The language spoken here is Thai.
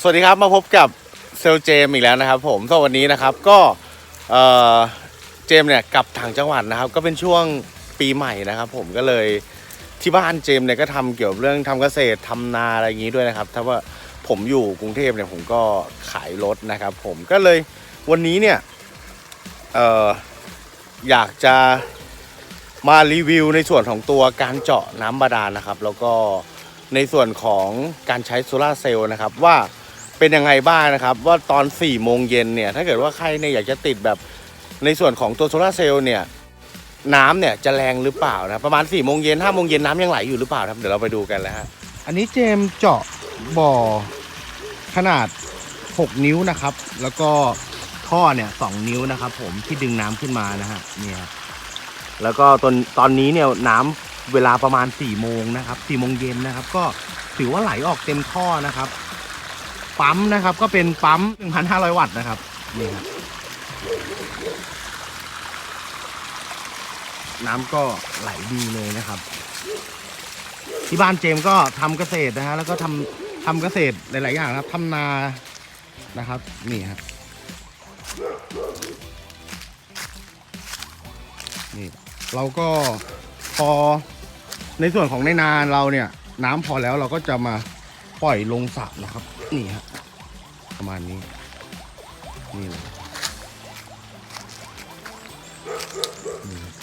สวัสดีครับมาพบกับเซลเจมอีกแล้วนะครับ ผมสำหรับวันนี้นะครับก็เอ่อเจมเนี่ยกลับต่างจังหวัดนะครับ ก็เป็นช่วงปีใหม่นะครับ ผมก็เลยที่บ้านเจมเนี่ยก็ทำเกี่ยวกับเรื่องทำเกษตรทำนาอะไรอย่างนี้ด้วยนะครับ ถ้าว่าผมอยู่กรุงเทพเนี่ยผมก็ขายรถนะครับ ผมก็เลยวันนี้เนี่ยเอ่ออยากจะมารีวิวในส่วนของตัวการเจาะน้ำบาดาลนะครับ แล้วก็ในส่วนของการใช้โซลาร์เซลล์นะครับว่า เป็นยังไงบ้างนะครับ ว่าตอน4ี่โมงเย็นเนี่ยถ้าเกิดว่าใครเนี่ยอยากจะติดแบบในส่วนของตัวโซลาเซลล์เนี่ยน้ำเนี่ยจะแรงหรือเปล่านะประมาณ4ี่โมงเย็นห้าโมงเย็นน้ำยังไหลอยู่หรือเปล่าครับเดี๋ยวเราไปดูกันแล้วฮะอันนี้เจมเจาะบ่อขนาด 6 นิ้วนะครับ แล้วก็ท่อเนี่ยสนิ้วนะครับ ผมที่ดึงน้ำขึ้นมานะฮะเนี่ยแล้วก็ตอนตอนนี้เนี่ยน้ำเวลาประมาณ4ี่โมงนะครับสี่โมงเย็นนะครับ ก็ถือว่าไหลออกเต็มท่อนะครับ ปั๊มนะครับ ก็เป็นปั๊ม 1,500 วัตต์นะครับนี่ครับน้ำก็ไหลดีเลยนะครับ ที่บ้านเจมก็ทำเกษตรนะฮะแล้วก็ทำทำเกษตรหลาย ๆ อย่างครับทำนานะครับ นี่ครับนี่เราก็พอในส่วนของในนาเราเนี่ย น้ำพอแล้วเราก็จะมา ปล่อยลงสระนะครับ นี่ครับประมาณนี้ นี่เลยนี่ครับ